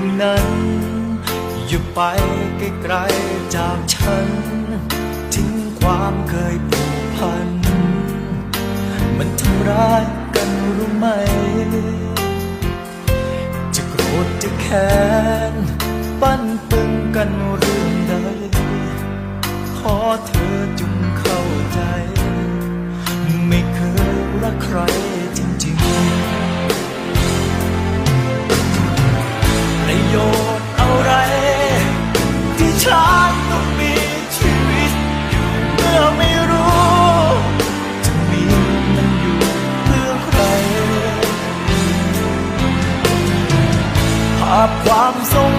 อย่างนั้น อย่ไปไกลๆจากฉัน ทิ้งความเคยผูกพัน มันทำร้ายกันรู้ไหม จะโกรธจะแค้นปั้นปึงกันเรื่องใด ขอเธอจงเข้าใจ ไม่เคยรักใคร โยชน์อะไร ที่ฉันต้องมีชีวิตอยู่เมื่อไม่รู้ จะมีมันอยู่เพื่อใคร ภาพความทรง